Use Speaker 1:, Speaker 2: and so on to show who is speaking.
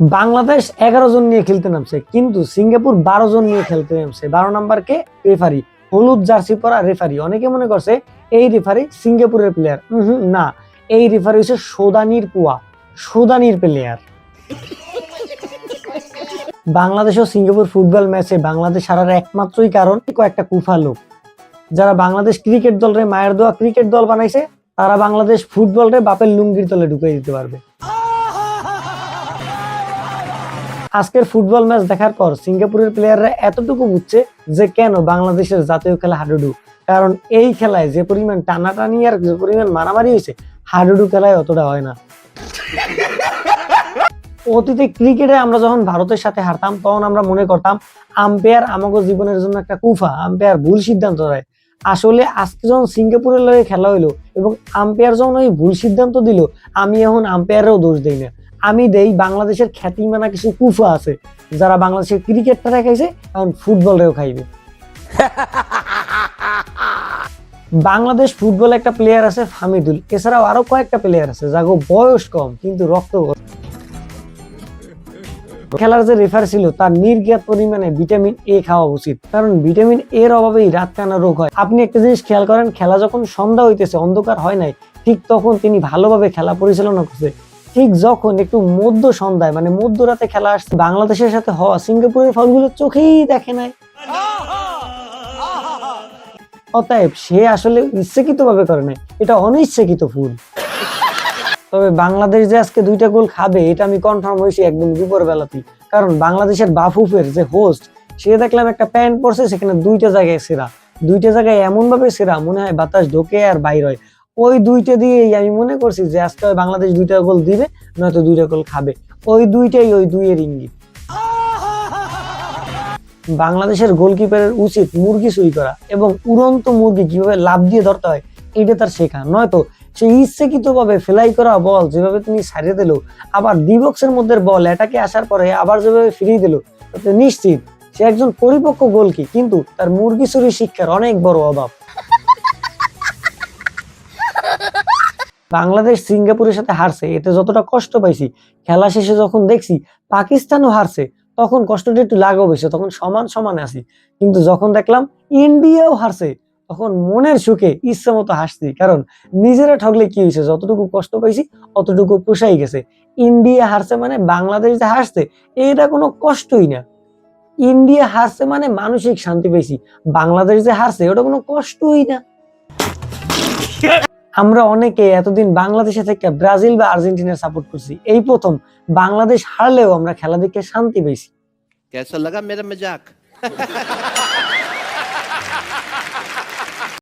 Speaker 1: বাংলাদেশ এগারো জন নিয়ে খেলতে নামছে, কিন্তু সিঙ্গাপুর বারো জন নিয়ে খেলতে নামছে। বারো নাম্বার কে রেফারি হলুদ জার্সি পরা রেফারি অনেকে মনে করছে এই রেফারি সিঙ্গাপুরের প্লেয়ার না, এই রেফারি হচ্ছে সোদানির পুয়া, সোদানির প্লেয়ার বাংলাদেশ ও সিঙ্গাপুর ফুটবল ম্যাচে বাংলাদেশ হারার একমাত্রই কারণ কয়েকটা কুফা লোক। যারা বাংলাদেশ ক্রিকেট দলরে মায়ের দোয়া ক্রিকেট দল বানাইছে, তারা বাংলাদেশ ফুটবলরে বাপের লুঙ্গির তলে ঢুকিয়ে দিতে পারবে। আজকের ফুটবল ম্যাচ দেখার পর সিঙ্গাপুরের প্লেয়াররা এতটুকু বুঝছে যে কেন বাংলাদেশের জাতীয় খেলা হাডুডু? কারণ এই খেলায় যে পরিমাণ টানাটানি আর যে পরিমাণ মারামারি হয়েছে, হাডুডু খেলায় অতটা হয় না। অতীতে ক্রিকেটে আমরা যখন ভারতের সাথে হারতাম, তখন আমরা মনে করতাম, আম্পায়ার আমাকে জীবনের জন্য একটা কুফা, আম্পায়ার ভুল সিদ্ধান্ত দেয়। আসলে আজকে যখন সিঙ্গাপুরের লগে খেলা হইল এবং আম্পায়ার যখন ওই ভুল সিদ্ধান্ত দিল, আমি এখন আম্পায়ারেও দোষ দিই না। আমি দেই বাংলাদেশের খ্যাতিমানা কিছু কুফা আছে, যারা বাংলাদেশের ক্রিকেটটা খাইছে, এখন ফুটবলটাও খাইবে। বাংলাদেশ ফুটবলে একটা প্লেয়ার আছে ফামিদুল এছাড়াও আরও কয়েকটা প্লেয়ার আছে, যাগো বয়স কম, কিন্তু রক্ত খেলার যে রেফার ছিল, তার নির্জ্ঞাত পরিমাণে ভিটামিন এ খাওয়া উচিত, কারণ ভিটামিন এর অভাবেই রাত কানা রোগ হয়। আপনি একটা জিনিস খেয়াল করেন, খেলা যখন সন্ধ্যা হইতেছে, অন্ধকার হয় নাই, ঠিক তখন তিনি ভালোভাবে খেলা পরিচালনা করছে। ঠিক যখন একটু মধ্য সন্ধ্যায় মানে মধ্যরাতে খেলা আসছে, বাংলাদেশের সাথে হওয়া সিঙ্গাপুরের ফলগুলো চোখেই দেখে নাই। অতএব সে আসলে ইচ্ছাকৃত ভাবে করে নাই। এটা অনিচ্ছাকৃত ফুল তবে বাংলাদেশ যে আজকে দুইটা গোল খাবে, এটা আমি কনফার্ম হয়েছি একদম দুপুর বেলাতেই কারণ বাংলাদেশের বাফুফের যে হোস্ট সে দেখলাম একটা প্যান্ট পরছে, সেখানে দুইটা জায়গায় সেরা। দুইটা জায়গায় এমন ভাবে সেরা, মনে হয় বাতাস ঢোকে আর বাইর হয়। ওই দুইটা দিয়েই আমি মনে করছি যে আজকে বাংলাদেশ দুইটা গোল দিবে, নয়তো দুইটা গোল খাবে। ওই দুইটাই ওই দুইয়ের ইঙ্গিত। বাংলাদেশের গোলকিপারের উচিত মুরগি চুরি করা এবং উড়ন্ত মুরগি কীভাবে লাভ দিয়ে ধরতে হয় এটা তার শেখা। নয়তো সে ইচ্ছাকৃত ভাবে ফেলাই করা বল যেভাবে তিনি সারিয়ে দিল, আবার ডিবক্সের মধ্যে বল এটাকে আসার পরে আবার যেভাবে ফিরিয়ে দিল নিশ্চিত সে একজন পরিপক্ক গোলকি কিন্তু তার মুরগি চুরি শিক্ষার অনেক বড় অভাব। বাংলাদেশ সিঙ্গাপুরের সাথে হারছে, এতে যতটা কষ্ট পাইছি, খেলা শেষে যখন দেখছি পাকিস্তানও হারছে, তখন কষ্টটা একটু লাঘব হয়েছে তখন সমান সমানে আছি। কিন্তু যখন দেখলাম ইন্ডিয়াও হারছে, তখন মনের সুখে ইচ্ছা মতো হাসছি, কারণ নিজেরা ঠগলে কি হয়েছে যতটুকু কষ্ট পাইছি, অতটুকু পোষাই গেছে। ইন্ডিয়া হারছে মানে বাংলাদেশ যে হারছে, এটা কোনো কষ্টই না। ইন্ডিয়া হারছে মানে মানসিক শান্তি পাইছি, বাংলাদেশ যে হারছে, ওটা কোনো কষ্টই না। আমরা অনেকে এতদিন বাংলাদেশে থেকে ব্রাজিল বা আর্জেন্টিনার সাপোর্ট করছি। এই প্রথম বাংলাদেশ হারলেও আমরা খেলা দেখে শান্তি পেয়েছি
Speaker 2: কেসা লাগা মেরা মজাক